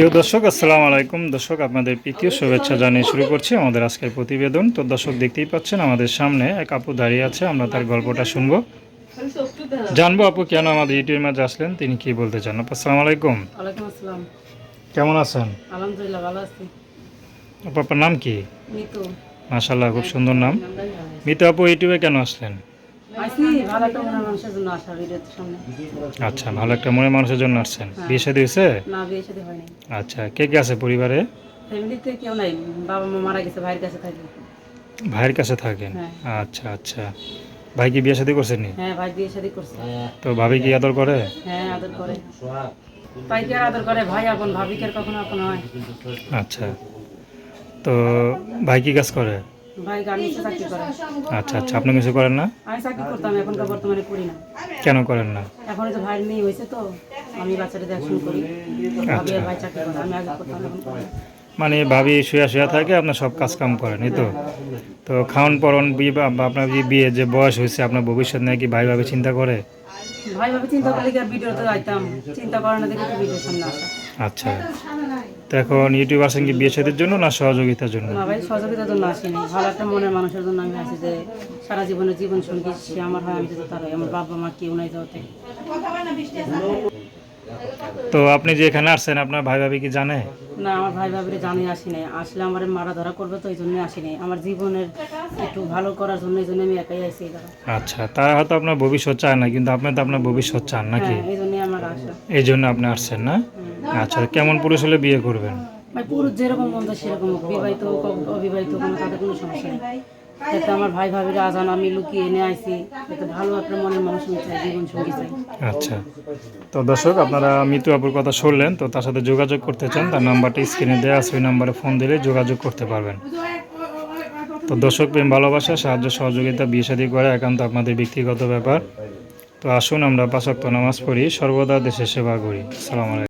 প্রিয় দর্শক আসসালামু আলাইকুম। দর্শক আপনাদের প্রীতীয় শুভেচ্ছা জানিয়ে শুরু করছি আমাদের আজকের প্রতিবেদন। তো দর্শক দেখতেই পাচ্ছেন আমাদের সামনে এক আপু দাঁড়িয়ে আছে আমরা তার গল্পটা শুনব। জানব আপু কেন আমাদের ইউটিউবের মাঝে আসলেন তিনি কি বলতে চান? আপু আসসালামু আলাইকুম। কেমন আছেন? আলহামদুলিল্লাহ ভালো আছি। আপু আপনার নাম কি? মিতু। মাশাল্লাহ খুব সুন্দর নাম। মিতু আপু ইউটিউবে কেন আসলেন? আসি আচ্ছা ভালো একটা মনে মানুষের জন্য আসছেন। বিয়ে শাদী হয়েছে? আচ্ছা কে কে আছে পরিবারে? ফ্যামিলিতে কেউ নাই বাবা মা মারা গেছে ভাইয়ের কাছে থাকি। ভাইয়ের কাছে থাকেন? হ্যাঁ। আচ্ছা আচ্ছা। ভাই কি বিয়ে শাদী করছেন হ্যাঁ ভাই বিয়ে শাদী করছে। তো ভাবি কি আদর করে? হ্যাঁ আদর করে। তাই কি আদর করে? ভাই আপন ভাবিকে কখনো আপন হয়। আচ্ছা। তো ভাই কি কাজ করে? ভাই গার্মেন্টসে চাকরি করে। আচ্ছা আচ্ছা আপনি কিছু করেন না? আমি চাকরি করতাম বর্তমানে করি না। কেন করেন না? এখন ভাইয়ের মেয়ে হয়েছে তো আমি বাচ্চাটা দেখাশোনা করি। ভাবি ভাই চাকরি করে আমি আগে করতাম এখন করি মানে ভাবি শুয়া শুয়া থাকে আপনার সব কাজ কাম করেন এই তো? তো খাওয়ান পরন বিয়ে আপনার যে বিয়ে যে বয়স হয়েছে আপনার ভবিষ্যৎ নিয়ে কি ভাই ভাবে চিন্তা করে? ভাই ভাবে চিন্তা করলে কি ভিডিওতে যাইতাম? চিন্তা করে না দেখে তো সামনে আসা। আচ্ছা। তো এখন ইউটিউব আসেন কি বিয়ে সাথীর জন্য না সহযোগিতার জন্য? না ভাই সহযোগিতার জন্য আসিনি। ভালো একটা মনের মানুষের জন্য আমি আসি যে সারা জীবনের জীবন সঙ্গী সে আমার হয় আমি যদি তার হয়। আমার বাবা মা কেউ নাই যাওয়াতে। তো আপনি যে এখানে আসছেন আপনার ভাই ভাবি কি জানে? না আমার ভাই ভাবিরে জানি আসি নাই। আসলে আমার মারা ধরা করবে তো এই জন্য আসি নাই। আমার জীবনের একটু ভালো করার জন্য এই জন্য আমি একাই আসি আচ্ছা তারা হয়তো আপনার ভবিষ্যৎ চায় না কিন্তু আপনি তো আপনার ভবিষ্যৎ চান নাকি? হ্যাঁ এই জন্যই আমার আশা। এই জন্য আপনি আসছেন না? আচ্ছা কেমন পুরুষ হলে বিয়ে করবেন? ভাই পুরুষ যেরকম মন সেরকম বিবাহিত অবিবাহিত কোনো কোনো সমস্যা নেই। যাতে আমার ভাই ভাবিরা আজান আমি লুকিয়ে এনে আইছি যাতে ভালো একটা মনের মানুষ আমি চাই জীবন সঙ্গী চাই। আচ্ছা। তো দর্শক আপনারা মিতু আপুর কথা শুনলেন তো তার সাথে যোগাযোগ করতে চান তার নাম্বারটা স্ক্রিনে দেওয়া আছে ওই নাম্বারে ফোন দিলে যোগাযোগ করতে পারবেন। তো দর্শক প্রেম ভালোবাসা সাহায্য সহযোগিতা বিয়ে শাদী করা একান্ত আপনাদের ব্যক্তিগত ব্যাপার। তো আসুন আমরা পাঁচক্ত নামাজ পড়ি সর্বদা দেশের সেবা করি। সালাম আলাইকুম।